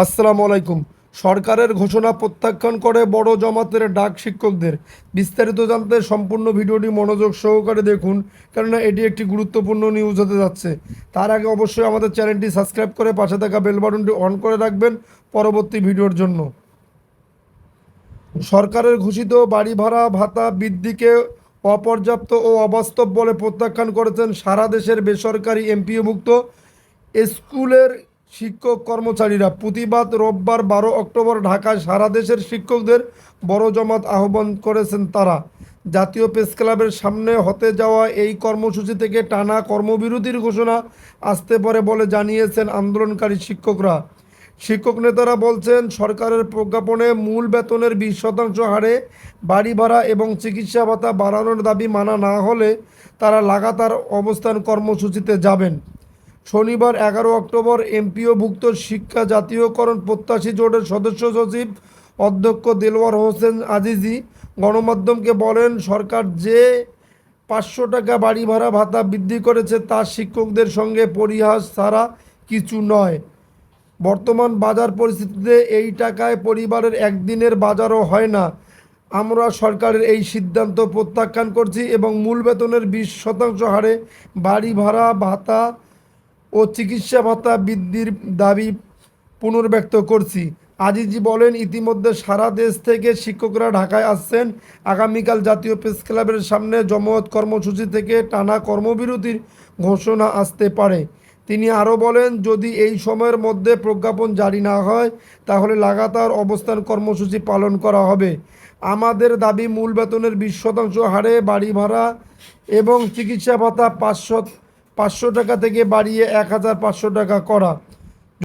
আসসালামু আলাইকুম। সরকারের ঘোষণা প্রত্যাখ্যান করে বড় জমাতের ডাক শিক্ষকদের। বিস্তারিত জানতে সম্পূর্ণ ভিডিওটি মনোযোগ সহকারে দেখুন, কেননা এটি একটি গুরুত্বপূর্ণ নিউজ হতে যাচ্ছে। তার আগে অবশ্যই আমাদের চ্যানেলটি সাবস্ক্রাইব করে পাশে থাকা বেল বাটনটি অন করে রাখবেন পরবর্তী ভিডিওর জন্য। সরকারের ঘোষিত বাড়ি ভাড়া, ভাতা বৃদ্ধিকে অপর্যাপ্ত ও অবাস্তব বলে প্রত্যাখ্যান করেছেন সারা দেশের বেসরকারি এমপিওভুক্ত স্কুলের শিক্ষক কর্মচারীরা প্রতিবাদ রোববার বারো অক্টোবর ঢাকায় সারা দেশের শিক্ষকদের বড় জমাত আহ্বান করেছেন তারা। জাতীয় প্রেস ক্লাবের সামনে হতে যাওয়া এই কর্মসূচি থেকে টানা কর্মবিরতির ঘোষণা আসতে পারে বলে জানিয়েছেন আন্দোলনকারী শিক্ষকরা। শিক্ষক নেতারা বলছেন, সরকারের প্রজ্ঞাপনে মূল বেতনের বিশ শতাংশ হারে বাড়ি ভাড়া এবং চিকিৎসা ভাতা বাড়ানোর দাবি মানা না হলে তারা লাগাতার অবস্থান কর্মসূচিতে যাবেন। শনিবার এগারো অক্টোবর এমপিওভুক্ত শিক্ষা জাতীয়করণ প্রত্যাশী জোটের সদস্য সচিব অধ্যক্ষ দেলোয়ার হোসেন আজিজি গণমাধ্যমকে বলেন, সরকার যে পাঁচশো টাকা বাড়ি ভাড়া ভাতা বৃদ্ধি করেছে তা শিক্ষকদের সঙ্গে পরিহাস ছাড়া কিছু নয়। বর্তমান বাজার পরিস্থিতিতে এই টাকায় পরিবারের একদিনের বাজারও হয় না। আমরা সরকারের এই সিদ্ধান্ত প্রত্যাখ্যান করছি এবং মূল বেতনের বিশ শতাংশ হারে বাড়ি ভাড়া, ভাতা ও চিকিৎসা ভাতা বৃদ্ধির দাবি পুনর্ব্যক্ত করছি। আজিজি বলেন, ইতিমধ্যে সারা দেশ থেকে শিক্ষকরা ঢাকায় আসছেন। আগামীকাল জাতীয় প্রেস ক্লাবের সামনে জমায়েত কর্মসূচি থেকে টানা কর্মবিরতির ঘোষণা আসতে পারে। তিনি আরও বলেন, যদি এই সময়ের মধ্যে প্রজ্ঞাপন জারি না হয়, তাহলে লাগাতার অবস্থান কর্মসূচি পালন করা হবে। আমাদের দাবি, মূল বেতনের বিশ শতাংশ হারে বাড়ি ভাড়া এবং চিকিৎসা ভাতা পাঁচশো পাঁচশো টাকা থেকে বাড়িয়ে এক হাজার পাঁচশো টাকা করা।